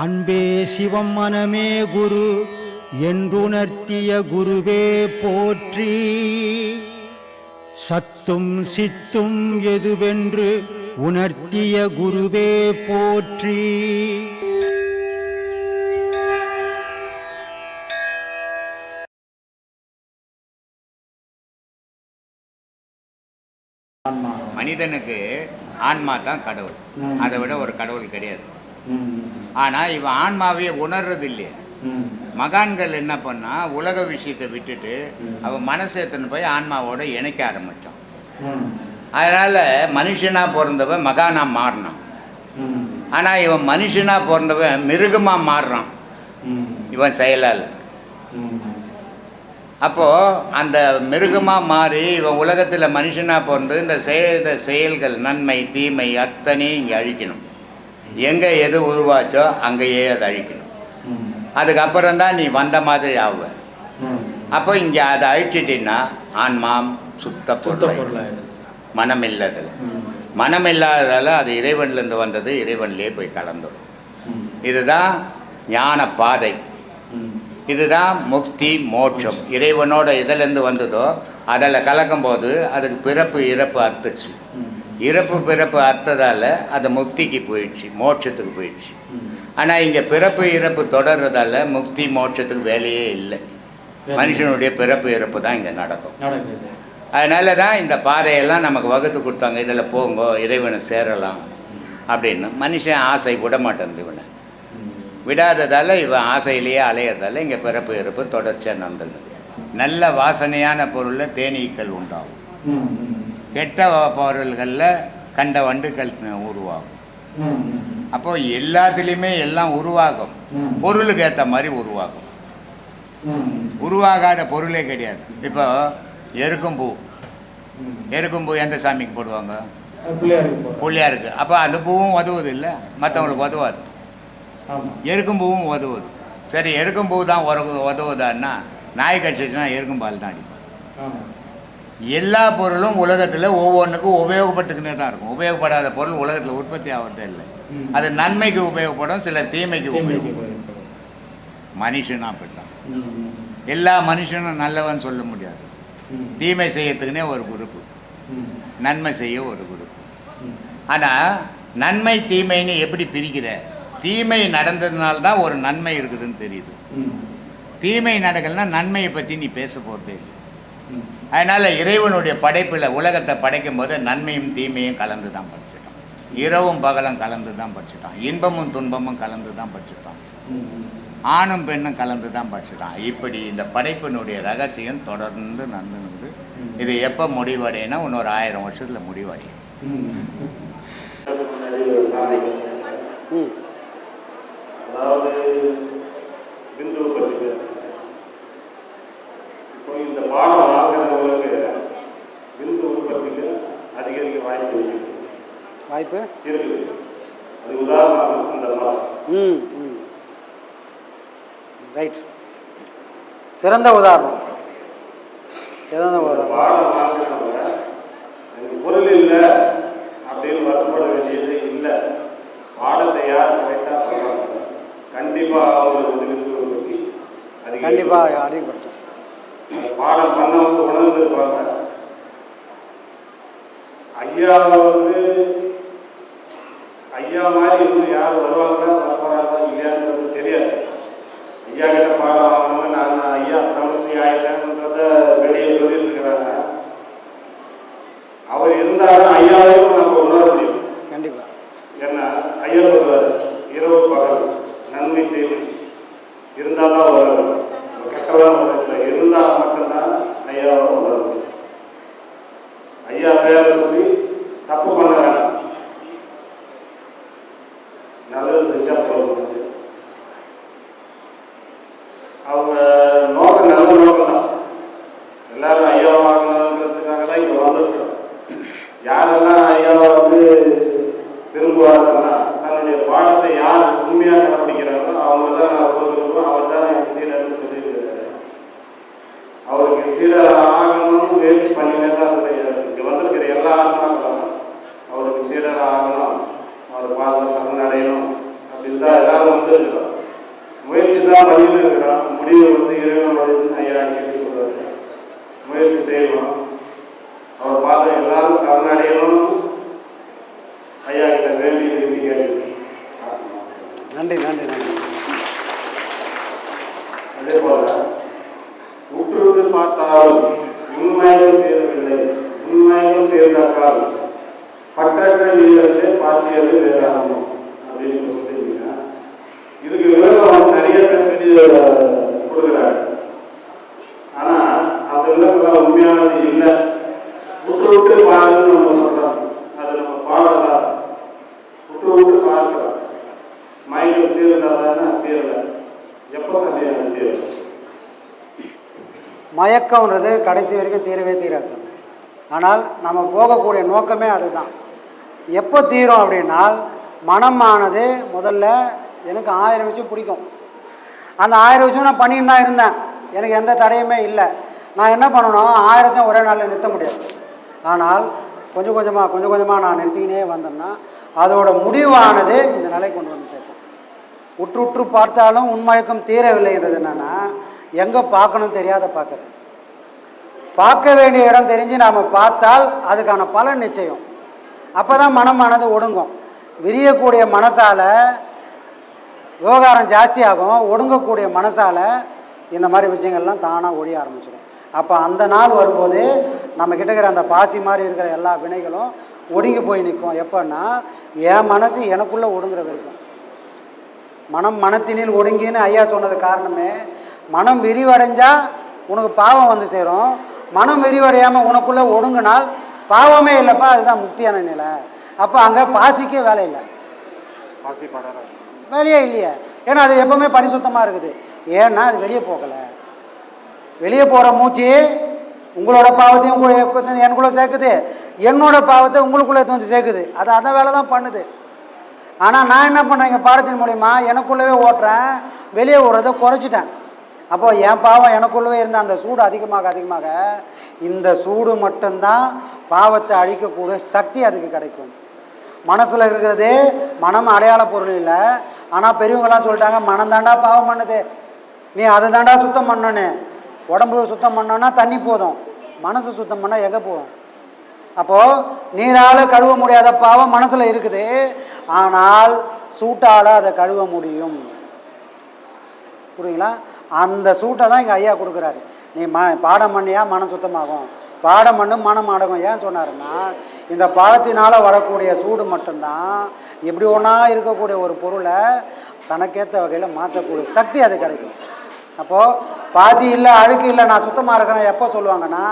அன்பே சிவம் மனமே குரு என்றுணர்த்திய குருவே போற்றி. சத்தும் சித்தும் எதுவென்று உணர்த்திய குருவே போற்றி. மனிதனுக்கு ஆன்மா தான் கடவுள். அதை விட ஒரு கடவுள் கிடையாது. ஆனால் இவன் ஆன்மாவே உணர்றது இல்லையே மகான்கள் என்ன பண்ணா உலக விஷயத்தை விட்டுட்டு. அவன் மனசை எடுத்துன்னு போய் ஆன்மாவோட இணைக்க ஆரம்பிச்சான். ம், அதனால் மனுஷனாக பிறந்தவன் மகானா மாறினான். ஆனால் இவன் மனுஷனாக பிறந்தவன் மிருகமாக மாறுறான். இவன் செயலால் அப்போது அந்த மிருகமாக மாறி இவன் உலகத்தில் மனுஷனாக பிறந்து இந்த செய்த செயல்கள் நன்மை தீமை அத்தனையும் இங்கே அழிக்கணும். எங்கே எது உருவாச்சோ அங்கேயே அதை அழிக்கணும். அதுக்கப்புறம் தான் நீ வந்த மாதிரி ம். அப்போ இங்கே அதை அழிச்சிட்டின்னா ஆன்மா சுத்த பொருள் மனம் இல்லாததில் மனம் இல்லாததால் அது இறைவன்லேருந்து வந்தது இறைவன்லேயே போய் கலந்துடும். இதுதான் ஞான பாதை. இதுதான் முக்தி மோட்சம். இறைவனோட இதிலேருந்து வந்ததோ அதில் கலக்கும்போது அதுக்கு பிறப்பு இறப்பு அறுத்துச்சு ம், இறப்பு பிறப்பு அறுத்ததால் அது முக்திக்கு போயிடுச்சு மோட்சத்துக்கு போயிடுச்சு. ஆனால் இங்கே பிறப்பு இறப்பு தொடர்றதால முக்தி மோட்சத்துக்கு வேலையே இல்லை. மனுஷனுடைய பிறப்பு இறப்பு தான் இங்கே நடக்கும். அதனால தான் இந்த பாதையெல்லாம் நமக்கு வகுத்து கொடுத்தாங்க இதில் போங்கோ இறைவனை சேரலாம் அப்படின்னு. மனுஷன் ஆசை விட மாட்டேன் இவனை. விடாததால் இவன் ஆசையிலேயே அலையிறதால இங்கே பிறப்பு இறப்பு தொடர்ச்சியாக நடந்துருக்குது நல்ல வாசனையான பொருளில் தேனீக்கள் உண்டாகும். கெட்ட பொருள்களில் கண்ட வண்டுகள் உருவாகும். அப்போ எல்லாத்துலேயுமே எல்லாம் உருவாகும். பொருளுக்கு ஏற்ற மாதிரி உருவாகும். உருவாகாத பொருளே கிடையாது. இப்போ எருக்கும் பூ ம். எருக்கும் பூ எந்த சாமிக்கு போடுவாங்க? போகிறோம் புள்ளியாருக்கு. அப்போ அந்த பூவும் உதவுது இல்லை மற்றவங்களுக்கு உதவாது ஆமாம் எருக்கும் பூவும் உதவுது சரி எருக்கும் பூ தான் உதவுதான்னா நாய் கடிச்சிச்சுன்னா எருக்கும் பால் தான் ஆமாம் எல்லா பொருளும் உலகத்தில் ஒவ்வொன்றுக்கும் உபயோகப்பட்டுக்கினே தான் இருக்கும். உபயோகப்படாத பொருள் உலகத்தில் உற்பத்தி ஆகிறதே இல்லை. அது நன்மைக்கு உபயோகப்படும் சில தீமைக்கு உபயோகப்படும். மனுஷனா அப்படித்தான். எல்லா மனுஷனும் நல்லவன் சொல்ல முடியாது. தீமை செய்யறதுக்குனே ஒரு குரூப்பு நன்மை செய்ய ஒரு குரூப்பு ம். ஆனால் நன்மை தீமைன்னு எப்படி பிரிக்கிற? தீமை நடந்ததுனால தான் ஒரு நன்மை இருக்குதுன்னு தெரியுது. தீமை நடக்கலைன்னா நன்மையை பற்றி நீ பேச போகிறதே இல்லை. அதனால் இறைவனுடைய படைப்பில் உலகத்தை படைக்கும் போது நன்மையும் தீமையும் கலந்து தான் படிச்சுட்டான். இரவும் பகலும் கலந்து தான் படிச்சுட்டான். இன்பமும் துன்பமும் கலந்து தான் படிச்சுட்டான். ஆணும் பெண்ணும் கலந்து தான் படிச்சுட்டான். இப்படி இந்த படைப்பினுடைய ரகசியம் தொடர்ந்து நடந்துனுக்குது இது எப்போ முடிவடையினா இன்னொரு ஆயிரம் வருஷத்தில் முடிவடையும். அதாவது பிந்துவை பற்றி பேசுகிறேன் இப்போ இந்த பாடம் வாங்குறவங்களுக்கு பிந்து உற்பத்திக்கு அதிகரிக்க வாய்ப்பு வாய்ப்பு? இருக்குது. அது உதாரணம் இந்த மரம் ம் ரைட் சிறந்த உதாரணம். சிறந்த உதாரணம். பாடம் வாங்குறவங்க எனக்கு பொருள் இல்லை அப்படின்னு வருத்தப்பட வேண்டியது இல்லை. பாடத்தை யார் கரெக்டாக சொல்கிறாங்க கண்டிப்பாக அவங்களுக்கு வந்து பிந்து உற்பத்தி. கண்டிப்பாக அதிகப்படுத்தும் அந்த பாடம் பண்ணவங்க உணர்ந்துருப்பாங்க ஐயா வந்து ஐயா மாதிரி இன்னும் யார் வருவாங்களா வரப்போறாங்களா இல்லையான்றது தெரியாது. ஐயா கிட்ட பாடம் வாங்கணும் நான் ஐயா பிரமஸ்ரீ ஆயிட்டேன்றத வெளியே சொல்லிட்டு இருக்கிறாங்க. அவர் இருந்தாலும் ஐயாவையும் நம்ம உணர முடியும் கண்டிப்பாக ஏன்னா ஐயா சொல்வார் இரவு பகல் நன்மை தீமை இருந்தால் தான் உலகம் கெட்டவன் உலகத்தில் இருந்தால் மட்டும்தான் ஐயாவை உணர முடியும் ஐயா பேரை சொல்லி தப்பு பண்ண வேண்டாம் நல்லது செஞ்சா போதும் அவங்க நோக்கம் நல்ல நோக்கம் தான் எல்லாரும் ஐயாவை வாங்கணுன்றதுக்காக தான் இங்கே வந்திருக்கிறோம் யாரெல்லாம் ஐயாவை வந்து விரும்புவாருன்னா தன்னுடைய பாடத்தை யார் உண்மையாக கடைபிடிக்கிறாரோ அவங்க தான் அவர் விரும்பும் அவர் தான் என் சீடர்னு சொல்லியிருக்காரு அவருக்கு சீடர் ஆகணும்னு முயற்சி பண்ணினே தான் இருக்கிறார் இங்கே வந்திருக்கிற எல்லா அவருக்கு சீடர் ஆகணும் அவர் பாத சரணடையணும் அப்படின்னு தான் எல்லாரும் வந்திருக்கிறோம். முயற்சி தான் வழியில் இருக்கிறோம். முடிவு வந்து இறைவன் வழின்னு ஐயா கேட்டு சொல்றாரு. முயற்சி செய்யணும். அவர் பார்த்து எல்லாரும் சரணடையணும் ஐயா கிட்ட வேண்டி விரும்பி கேட்டுக்கிறேன் நன்றி நன்றி நன்றி. அதே போல உற்றுத்து பார்த்தால் உண்மைகள் தேர்வில்லை உண்மைகள் தேர்ந்தாக்கால் பற்றற்ற வீரர்களே பாசியது வேதாந்தம் அப்படின்னு சொல்லிட்டீங்க இதுக்கு விளக்கம் நிறைய பேருக்கு கொடுக்குறாங்க ஆனா அந்த விளக்கம் உண்மையானது இல்லை. உற்று விட்டு பாருன்னு நம்ம சொல்றோம். அது நம்ம பாடலாம் உற்று விட்டு பார்க்கலாம் மயக்கம் தீர்ந்தாதானே தீரல எப்போ சந்தேகம் தீரல மயக்கம்ன்றது கடைசி வரைக்கும் தீரவே தீராது சார் ஆனால் நம்ம போகக்கூடிய நோக்கமே அதுதான். எப்போ தீரும் அப்படின்னால் மனமானது முதல்ல எனக்கு ஆயிரம் விஷயம் பிடிக்கும். அந்த ஆயிரம் விஷயம் நான் பண்ணிட்டு தான் இருந்தேன். எனக்கு எந்த தடையுமே இல்லை. நான் என்ன பண்ணணும் ஆயிரத்தையும் ஒரே நாளில் நிறுத்த முடியாது. ஆனால் கொஞ்சம் கொஞ்சமாக கொஞ்சம் கொஞ்சமாக நான் நிறுத்திக்கினே வந்தோம்னா அதோட முடிவானது இந்த நிலை கொண்டு வந்து சேர்க்கும். உற்று உற்று பார்த்தாலும் உண்மயக்கம் தீரவில்லைன்றது என்னென்னா எங்கே பார்க்கணும் தெரியாத பார்க்குறது. பார்க்க வேண்டிய இடம் தெரிஞ்சு நாம் பார்த்தால் அதுக்கான பலன் நிச்சயம். அப்போ தான் மனமானது ஒடுங்கும். விரியக்கூடிய மனசால் விவகாரம் ஜாஸ்தியாகும். ஒடுங்கக்கூடிய மனசால் இந்த மாதிரி விஷயங்கள்லாம் தானாக ஒழிய ஆரம்பிச்சிடும் அப்போ அந்த நாள் வரும்போது நம்ம கிட்ட இருக்கிற அந்த பாசி மாதிரி இருக்கிற எல்லா வினைகளும் ஒடுங்கி போய் நிற்கும் எப்போன்னா என் மனசு எனக்குள்ளே ஒடுங்குற வரைக்கும் மனம் மனத்தினில் ஒடுங்கின்னு ஐயா சொன்னது காரணமே மனம் விரிவடைஞ்சா உனக்கு பாவம் வந்து சேரும். மனம் விரிவடையாமல் உனக்குள்ளே ஒடுங்கினால் பாவமே இல்லைப்பா அதுதான் முக்தியான நிலை. அப்போ அங்கே பாசிக்கே வேலை இல்லை. பாசி படற? வேலையே இல்லையே. ஏன்னா அது எப்பவுமே பரிசுத்தமாக இருக்குது. ஏன்னா அது வெளியே போகலை. வெளியே போகிற மூச்சு உங்களோட பாவத்தையும் உங்க- எனக்குள்ளே சேர்க்குது. என்னோட பாவத்தை உங்களுக்குள்ளே எடுத்து வந்து சேர்க்குது. அது அதான் வேலை தான் பண்ணுது. ஆனால் நான் என்ன பண்ணுறேன் எங்கள் பாடத்தின் மூலிமா எனக்குள்ளவே ஓட்டுறேன். வெளியே ஓடுறதை குறைச்சிட்டேன். அப்போ என் பாவம் எனக்குள்ளவே இருந்த அந்த சூடு அதிகமாக அதிகமாக இந்த சூடு மட்டும்தான் பாவத்தை அழிக்கக்கூடிய சக்தி அதுக்கு கிடைக்கும். மனசில் இருக்கிறது மனம் அடையாள பொருள் இல்லை. ஆனால் பெரியவங்களாம் சொல்லிட்டாங்க மனம் தாண்டா பாவம் பண்ணுது. நீ அதை தாண்டா சுத்தம் பண்ணணும். உடம்பு சுத்தம் பண்ணோன்னா தண்ணி போதும். மனசு சுத்தம் பண்ணால் எங்கே போகும்? அப்போது நீரால் கழுவ முடியாத பாவம் மனசில் இருக்குது. ஆனால் சூட்டால் அதை கழுவ முடியும். புரியுங்களா? அந்த சூட்டை தான் எங்கள் ஐயா கொடுக்குறாரு. நீ ம பாடம் பண்ணியா மனம் சுத்தமாகும்? பாடம் பண்ணும் மனம் அடங்கும். ஏன் சொன்னாருன்னா இந்த பாடத்தினால் வரக்கூடிய சூடு மட்டும்தான் எப்படி ஒன்றா இருக்கக்கூடிய ஒரு பொருளை தனக்கேற்ற வகையில் மாற்றக்கூடிய சக்தி அது கிடைக்கும். அப்போது பாதி இல்லை அழுக்கு இல்லை நான் சுத்தமாக இருக்கிறேன் எப்போ சொல்லுவாங்கன்னா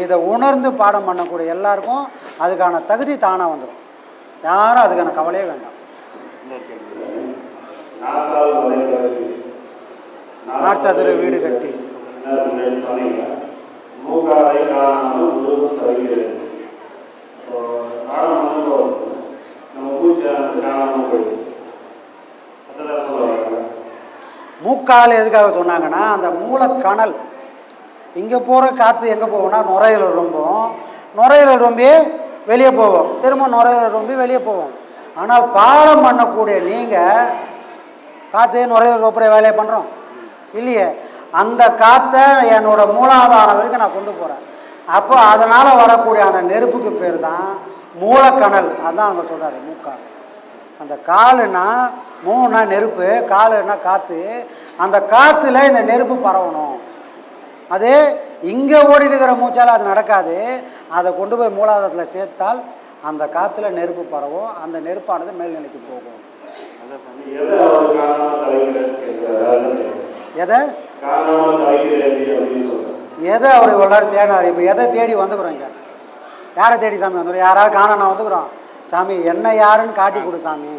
இதை உணர்ந்து பாடம் பண்ணக்கூடிய எல்லாருக்கும் அதுக்கான தகுதி தானாக வந்துடும் யாரும் அதுக்கான கவலையே வேண்டாம். நாற்சதுர வீடு கட்டி. நம்ம காணாமல் போயிடுது அதுதான் சொல்லுவாங்க மூக்கால் எதுக்காக சொன்னாங்கன்னா அந்த மூலக்கணல் இங்கே போகிற காற்று எங்கே போகும்னா நுரையில் ரொம்பும் நுரையீரல் ரொம்பி வெளியே போவோம் திரும்ப நுரையீரல் ரொம்பி வெளியே போவோம் ஆனால் பாடம் பண்ணக்கூடிய நீங்கள் காற்று நுரையில் ரொப்புற வேலையை பண்ணுறோம் இல்லையே? அந்த காற்றை என்னோட மூலாதாரம் வரைக்கும் நான் கொண்டு போகிறேன் அப்போ அதனால் வரக்கூடிய அந்த நெருப்புக்கு பேர் தான் மூலக்கணல் அதுதான் அங்கே சொல்கிறாரு மூக்கால். அந்த காலுனா மூணுனா நெருப்பு காலுனா காற்று அந்த காற்றுல இந்த நெருப்பு பரவணும். அது இங்கே ஓடிட்டு இருக்கிற மூச்சால் அது நடக்காது. அதை கொண்டு போய் மூலாதாரத்தில் சேர்த்தால் அந்த காற்றுல நெருப்பு பரவும். அந்த நெருப்பானது மேல்நிலைக்கு போகும். எதை எதை? அவர் இவ்வளோ நேரம் தேடினார்? இப்போ எதை தேடி வந்துக்கிறோம் இங்கே? யாரை தேடி சாமி வந்துக்கிறோம்? யாராவது காண நான் வந்துக்கிறோம். சாமி என்ன யாருன்னு காட்டி கொடு சாமி.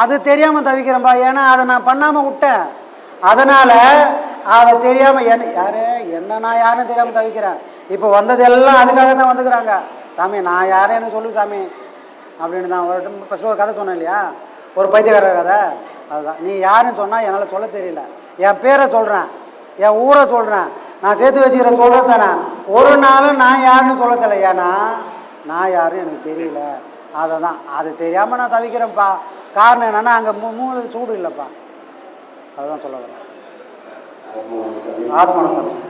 அது தெரியாமல் தவிக்கிறேன்பா. ஏன்னா அதை நான் பண்ணாமல் விட்டேன். அதனால் அதை தெரியாமல் என்ன யாரு என்ன நான் யாருன்னு தெரியாமல் தவிக்கிறேன். இப்போ வந்ததெல்லாம் அதுக்காக தான் வந்துக்கிறாங்க. சாமி நான் யாருன்னு சொல்லு சாமி. அப்படின்னு தான் ஒரு ஃபஸ்ட்டு ஒரு கதை சொன்னேன் இல்லையா? ஒரு பைத்தியக்கார கதை. அதுதான். நீ யாருன்னு சொன்னால் என்னால் சொல்ல தெரியல. என் பேரை சொல்கிறேன் என் ஊரை சொல்கிறேன் நான் சேர்த்து வச்சுக்கிற சொல்கிறது தானே ஒரு நாளும் நான் யாருன்னு சொல்ல தெரியல ஏன்னா நான் யாருன்னு எனக்கு தெரியல. அதை தான் அது தெரியாமல் நான் தவிக்கிறேன்ப்பா. காரணம் என்னென்னா அங்கே மூ மூணு சூடு இல்லைப்பா. அதுதான் சொல்ல வரேன். ஆத்மா ஆத்மான சமயம்